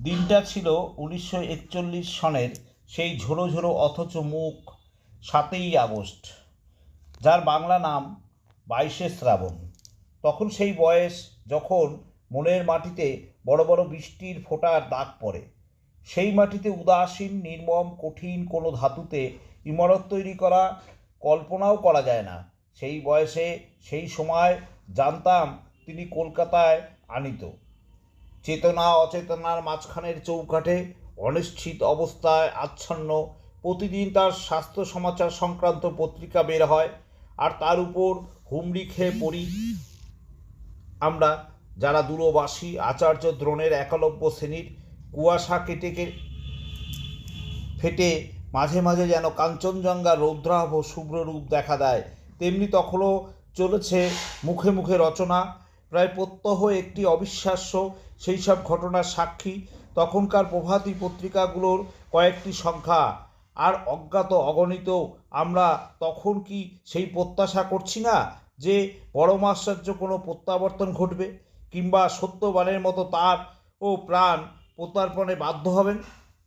দিনটা ছিল উনিশশো একচল্লিশ সনের সেই ঝোড়ো ঝোড়ো অথচ মুখ সাতই আগস্ট, যার বাংলা নাম বাইশে শ্রাবণ। তখন সেই বয়স যখন মনের মাটিতে বড় বড় বৃষ্টির ফোঁটার দাগ পড়ে, সেই মাটিতে উদাসীন, নির্মম, কঠিন কোনো ধাতুতে ইমারত তৈরি করা কল্পনাও করা যায় না। সেই বয়সে সেই সময় জানতাম তিনি কলকাতায় আনিত। চেতনা, অচেতনার মাঝখানের চৌকাঠে অনিশ্চিত অবস্থায় আচ্ছন্ন। প্রতিদিন তার স্বাস্থ্য সমাচার সংক্রান্ত পত্রিকা বের হয় আর তার উপর হুমড়ি খেয়ে পড়ি। আমরা যারা দূরবাসী, আচার্য দ্রোণের একলব্য শ্রেণির কুয়াশা কেটে ফেটে মাঝে মাঝে যেন কাঞ্চনজঙ্ঘার রৌদ্রাভ শুভ্র রূপ দেখা দেয়। তেমনি তখনও চলেছে মুখে মুখে রচনা। প্রায় প্রত্যহ একটি অবিশ্বাস্য সেই সব ঘটনার সাক্ষী তখনকার প্রভাতী পত্রিকাগুলোর কয়েকটি সংখ্যা। আর অজ্ঞাত অগণিত আমরা তখন কি সেই প্রত্যাশা করছি না যে পরমাশ্চর্য কোনো প্রত্যাবর্তন ঘটবে কিংবা সত্যবানের মতো তার ও প্রাণ প্রত্যার্পণে বাধ্য হবেন?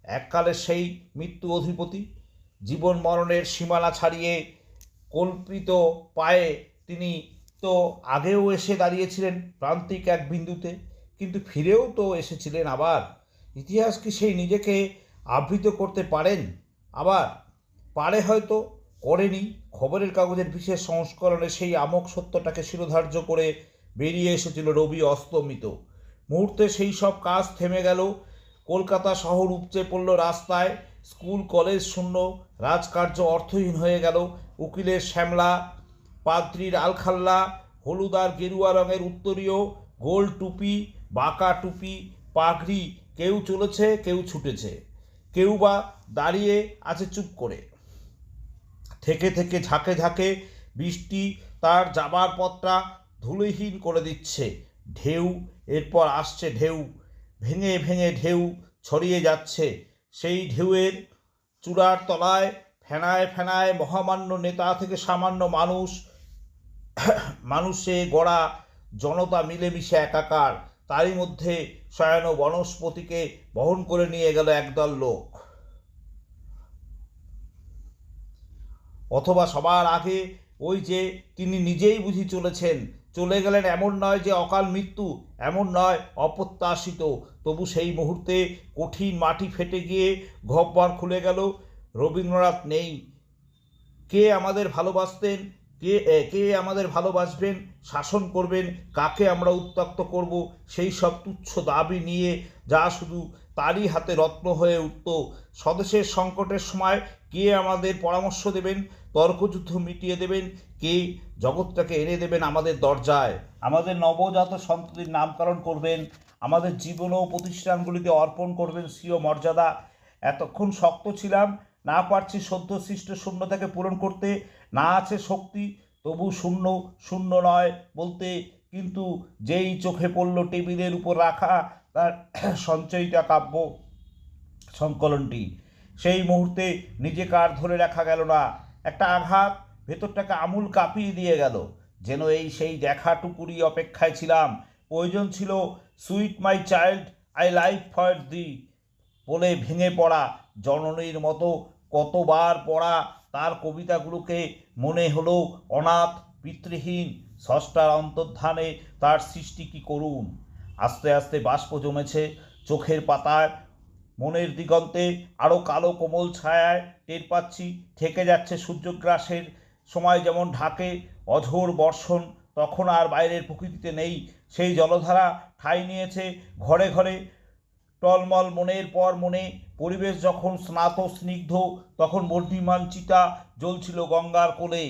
এককালে সেই মৃত্যু অধিপতি, জীবন মরণের সীমানা ছাড়িয়ে কল্পিত পায়ে তিনি তো আগেও এসে দাঁড়িয়েছিলেন প্রান্তিক এক বিন্দুতে, কিন্তু ফিরেও তো এসেছিলেন আবার। ইতিহাস কি সেই নিজেকে আবৃত করতে পারেন? আবার পারে হয়তো, করেনি। খবরের কাগজের বিশেষ সংস্করণে সেই আমক সত্যটাকে শিরোধার্য করে বেরিয়ে এসেছিল রবি অস্তমিত। মুহূর্তে সেই সব কাজ থেমে গেল। কলকাতা শহর উপচে পড়ল রাস্তায়। স্কুল, কলেজ শূন্য। রাজকার্য অর্থহীন হয়ে গেল। উকিলের শ্যামলা পাত্রীর আলখাল্লা হলুদ আর গেরুয়া রঙের উত্তরীয়, গোল টুপি, বাঁকা টুপি, পাগড়ি, কেউ চলেছে, কেউ ছুটেছে। কেউ বা দাঁড়িয়ে আছে চুপ করে। থেকে থেকে ঝাঁকে ঝাঁকে বৃষ্টি তার যাবার পথটা ধুলোহীন করে দিচ্ছে। ঢেউ, এরপর আসছে ঢেউ। ভেঙে ভেঙে ঢেউ ছড়িয়ে যাচ্ছে। সেই ঢেউয়ের চূড়ার তলায় ফেনায় ফেনায় মহামান্য নেতা থেকে সামান্য মানুষ মানুষে গড়া জনতা মিলেমিশে একাকার। তারই মধ্যে শয়ন বনস্পতিকে বহন করে নিয়ে গেল একদল লোক। অথবা সবার আগে ওই যে তিনি নিজেই বুঝি চলেছেন, চলে গেলেন এমন নয় যে অকাল মৃত্যু, এমন নয় অপ্রত্যাশিত। তবু সেই মুহূর্তে কঠিন মাটি ফেটে গিয়ে ঘরবার খুলে গেল, রবীন্দ্রনাথ নেই। কে আমাদের ভালোবাসতেন? কে কে আমাদের ভালোবাসবেন, শাসন করবেন, কাকে আমরা উত্তক্ত করব, সেই সব তুচ্ছ দাবি নিয়ে যা শুধু তারই হাতে রত্ন হয়ে উঠত। স্বদেশের সংকটের সময় কে আমাদের পরামর্শ দেবেন, তর্কযুদ্ধ মিটিয়ে দেবেন, কে জগৎটাকে এনে দেবেন আমাদের দরজায়। আমাদের নবজাত সন্ততির নামকরণ করবেন, আমাদের জীবন ও প্রতিষ্ঠানগুলিতে অর্পণ করবেন স্বীয় মর্যাদা। এতক্ষণ শক্ত ছিলাম না পারছি সদ্য সৃষ্ট শূন্যতাকে পূরণ করতে, না আছে শক্তি, তবু শূন্য শূন্য নয় বলতে কিন্তু যেই চোখে পড়ল টেবিলের উপর রাখা তার সঞ্চয়িতা কাব্য সংকলনটি। সেই মুহূর্তে নিজেকে আর ধরে রাখা গেল না? একটা আঘাত ভেতরটাকে আমূল কাঁপিয়ে দিয়ে গেল। যেন এই সেই দেখাটুকুরই অপেক্ষায় ছিলাম। প্রয়োজন ছিল, sweet my child, I life for the বলে ভেঙে পড়া জননীর মতো কতবার পড়া তার কবিতাগুলোকে মনে হলো অনাথ, পিতৃহীন, ষষ্ঠার অন্তর্ধানে তার সৃষ্টি কি করুন আস্তে আস্তে বাষ্প জমেছে চোখের পাতায়, মনের দিগন্তে আরও কালো কোমল ছায়ায় টের পাচ্ছি, থেকে যাচ্ছে সূর্যগ্রাসের সময় যেমন ঢাকে অঝোর বর্ষণ, তখন আর বাইরের প্রকৃতিতে নেই, সেই জলধারা ঠাঁই নিয়েছে ঘরে ঘরে টলমল মনের পর মনে পরিবেশ যখন স্নাত স্নিগ্ধ তখন মর্ধিমাঞ্চিতা চিতা জ্বলছিল গঙ্গার কোলে।